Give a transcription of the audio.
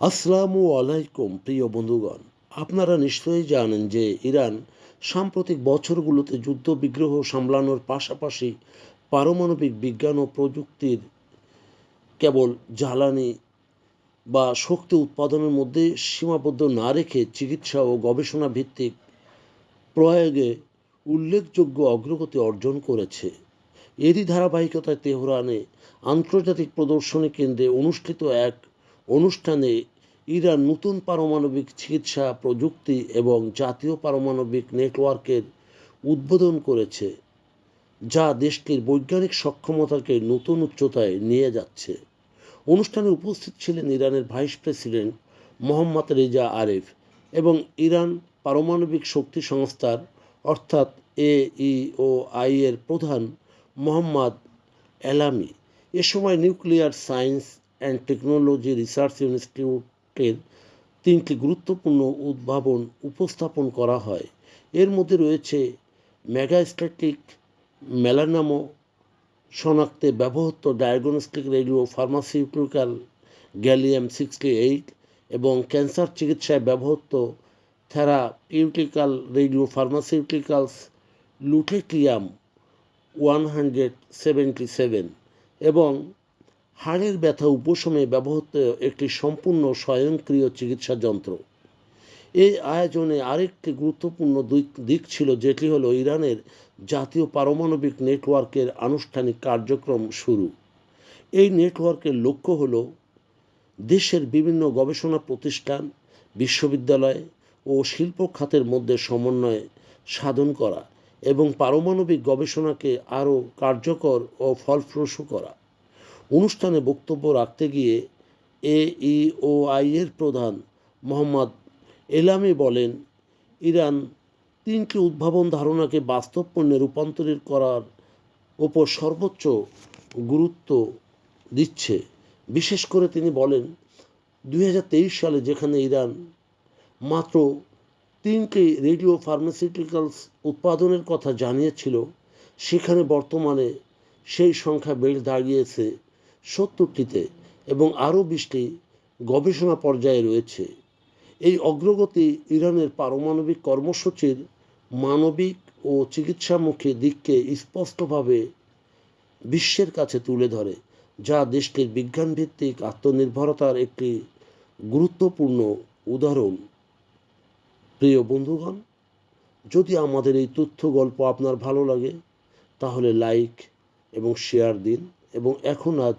আসসালামু আলাইকুম, প্রিয় বন্ধুগণ। আপনারা নিশ্চয়ই জানেন যে ইরান সাম্প্রতিক বছরগুলোতে যুদ্ধ বিগ্রহ সামলানোর পাশাপাশি পারমাণবিক বিজ্ঞান ও প্রযুক্তির কেবল জ্বালানি বা শক্তি উৎপাদনের মধ্যে সীমাবদ্ধ না রেখে চিকিৎসা ও গবেষণা ভিত্তিক প্রয়োগে উল্লেখযোগ্য অগ্রগতি অর্জন করেছে। এরই ধারাবাহিকতায় তেহরানে আন্তর্জাতিক প্রদর্শনী কেন্দ্রে অনুষ্ঠিত এক অনুষ্ঠানে ইরান নতুন পারমাণবিক চিকিৎসা প্রযুক্তি এবং জাতীয় পারমাণবিক নেটওয়ার্কের উদ্বোধন করেছে, যা দেশটির বৈজ্ঞানিক সক্ষমতাকে নতুন উচ্চতায় নিয়ে যাচ্ছে। অনুষ্ঠানে উপস্থিত ছিলেন ইরানের vice president Mohammad Reza Aref এবং ইরান পারমাণবিক শক্তি সংস্থার, অর্থাৎ এ ও আই এর প্রধান মোহাম্মদ এলামি। এ সময় nuclear science and technology research ইনস্টিটিউটের তিনটি গুরুত্বপূর্ণ উদ্ভাবন উপস্থাপন করা হয়। এর মধ্যে রয়েছে মেগাস্ট্যাটিক মেলানামো শনাক্তে ব্যবহৃত diagnostic radiopharmaceutical gallium sixty eight এবং ক্যান্সার চিকিৎসায় ব্যবহৃত therapeutical radiopharmaceuticals lutetium one hundred seventy seven এবং হাড়ের ব্যথা উপশমে ব্যবহৃত একটি সম্পূর্ণ স্বয়ংক্রিয় চিকিৎসা যন্ত্র। এই আয়োজনে আরেকটি গুরুত্বপূর্ণ দিক ছিল, যেটি হলো ইরানের জাতীয় পারমাণবিক নেটওয়ার্কের আনুষ্ঠানিক কার্যক্রম শুরু। এই নেটওয়ার্কের লক্ষ্য হল দেশের বিভিন্ন গবেষণা প্রতিষ্ঠান, বিশ্ববিদ্যালয় ও শিল্প খাতের মধ্যে সমন্বয় সাধন করা এবং পারমাণবিক গবেষণাকে আরও কার্যকর ও ফলপ্রসূ করা। অনুষ্ঠানে বক্তব্য রাখতে গিয়ে এ আই এর প্রধান মোহাম্মদ এলামি বলেন, ইরান তিনটি উদ্ভাবন ধারণাকে বাস্তব পণ্যে রূপান্তরিত করার ওপর সর্বোচ্চ গুরুত্ব দিচ্ছে। বিশেষ করে তিনি বলেন দু হাজার তেইশ সালে যেখানে ইরান মাত্র তিনটি রেডিও ফার্মাসিউটিক্যালস উৎপাদনের কথা জানিয়েছিল, সেখানে বর্তমানে সেই সংখ্যা বেড়ে দাঁড়িয়েছে সত্তরটিতে এবং আরও বিশটি গবেষণা পর্যায়ে রয়েছে। এই অগ্রগতি ইরানের পারমাণবিক কর্মসূচির মানবিক ও চিকিৎসামুখী দিককে স্পষ্টভাবে বিশ্বের কাছে তুলে ধরে, যা দেশটির বিজ্ঞানভিত্তিক আত্মনির্ভরতার একটি গুরুত্বপূর্ণ উদাহরণ। প্রিয় বন্ধুগণ, যদি আমাদের এই তথ্য গল্প আপনার ভালো লাগে, তাহলে লাইক এবং শেয়ার দিন এবং এখন আজ